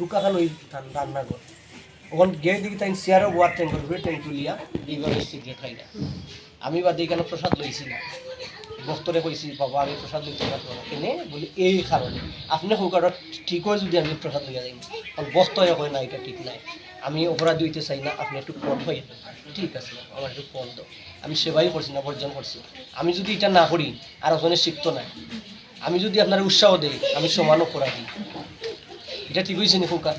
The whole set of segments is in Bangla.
দোকান ওই রান্নাঘর। ওখান গিয়ে দেখি তাই চেয়ারও বোয়ার ট্যাঙ্ক করে ট্যাঙ্ক তুলিয়া এইভাবে সিগারেট খাই না আমি বাদে এখানে প্রসাদ লইছি না বস্তরে কইছি, বাবা, আমি প্রসাদ লইতে পারব না। কেনে বলি, এই কারণে। আপনি সৌকারত ঠিক হয় যদি আমি প্রসাদ লইয়া যাই কারণ বস্তরে কয়, না, এটা ঠিক নাই। আমি অপরাধ দিতে চাই না, আপনি একটু পদ হয়ে ঠিক আছে আমার একটু পদ দাও। আমি সেবাই করছি না, বর্জন করছি আমি যদি এটা না করি, আর ওখানে শিখতো না। আমি যদি আপনার উৎসাহ দেই, আমি সমান অপরাধী। দিই এটা ঠিক হয়েছে নি খোকা?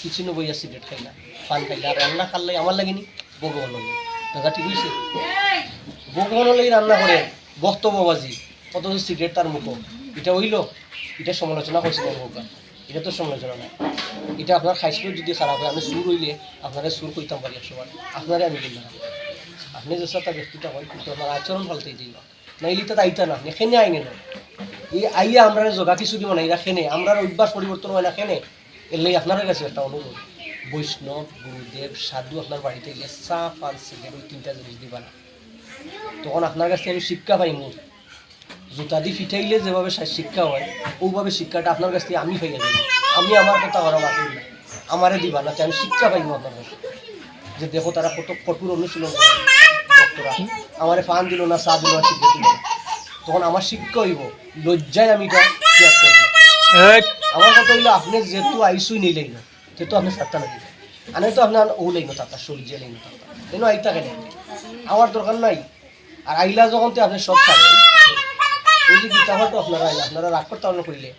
কিছু বইয়া সিগারেট খাই না পান খাই আর রান্না খাল্লাই আমার লাগেনি? ভগবান লাগে দাদা ঠিক হয়েছে ভগবান লাগি রান্না করে বক্তব্য বাজি। অথচ সিগারেট তার মুখ। এটা হইল? এটা সমালোচনা করছে না খোকা? এটা তো সমালোচনা না। এটা আপনার খাইছিল যদি খারাপ হয় আমি সুর হইলে আপনারা সুর কইতাম পারি একসময় আপনারে আমি দিন আপনি যে ব্যক্তিটা হয়, কিন্তু আমার আচরণ ফালতেই দিই না নাইলে তো আইতা না আপনি এখানে আইনে না। এই আইয়া আমরা জগা কিছু দিব না, এরা খেনে। আমরা অভ্যাস পরিবর্তন হয় না, খেনে। আপনার কাছে একটা অনুরোধ। বৈষ্ণব, গুরুদেব, সাধু আপনার বাড়িতে চা, পান সিগারেট ওই তিনটা জিনিস দিবা না। তখন আপনার আমি শিক্ষা জুতা যেভাবে শিক্ষা হয়, ওইভাবে শিক্ষাটা আপনার কাছ থেকে আমি পাইয়া আমি আমার কথা ওরা মাতি না। আমারে দিবা না আমি শিক্ষা পাইমু আপনার কাছে। যে দেখো তারা কত কঠোর অনুশীলন করে। আমারে ফান দিল না, চা দিল না সিগারেট দিল না। তখন আমার শিক্ষা হইব। লজ্জায় আমি এটা ত্যাগ করব। আমার কথা হইল আপনি যেহেতু আইসুই নেই লাগল সেহেতু আপনি সাতটা লাগবে আনে তো আপনার ও লাগল তাতা সূর্য লাগল তাতা কেন আইতা কেন? আমার দরকার নাই। আর আইলা যখন তো আপনি সব পাবেন ওই যে গীতা হয়তো আপনারা আইলা আপনারা রাগ করতে আমরা করিলে।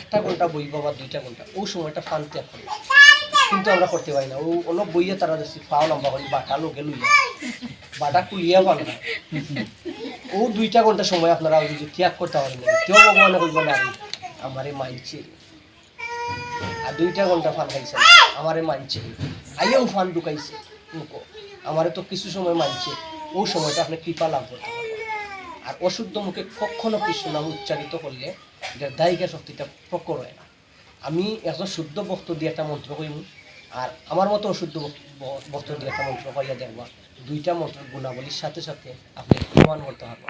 একটা ঘণ্টা বইব বা দুইটা ঘণ্টা ওই সময়টা ফান ত্যাগ করে কিন্তু আমরা করতে পারি না। ও অলপ বইয়ে তারা দেখছি ফাও লম্বা করি বাটা লোকে লইয়া বাটা কুলিয়া পান না ও দুইটা ঘণ্টা সময় আপনারা ওই যে ত্যাগ করতে পারেন না কেউ ভগবানে কইব না। আমারে মানছে। আর দুইটা ঘণ্টা ফান খাইছে। আমারে মানছে। আইয়াও ফান ঢুকাইছে। মুখো আমারে তো কিছু সময় মানছে। ওই সময়টা আপনি কৃপা লাভ করতে পারবেন। আর অশুদ্ধ মুখে কখনো কৃষ্ণ নাম উচ্চারিত করলে এটার দায়িকা শক্তিটা প্রকট হয় না। আমি একজন শুদ্ধ বক্ত দিয়ে একটা মন্ত্র কইম। আর আমার মতো অশুদ্ধ বক্তব্য দিয়ে একটা মন্ত্র পাইয়া দেখবা, দুইটা মন্ত্র গুণাবলীর সাথে সাথে আপনি প্রমাণ করতে পারবেন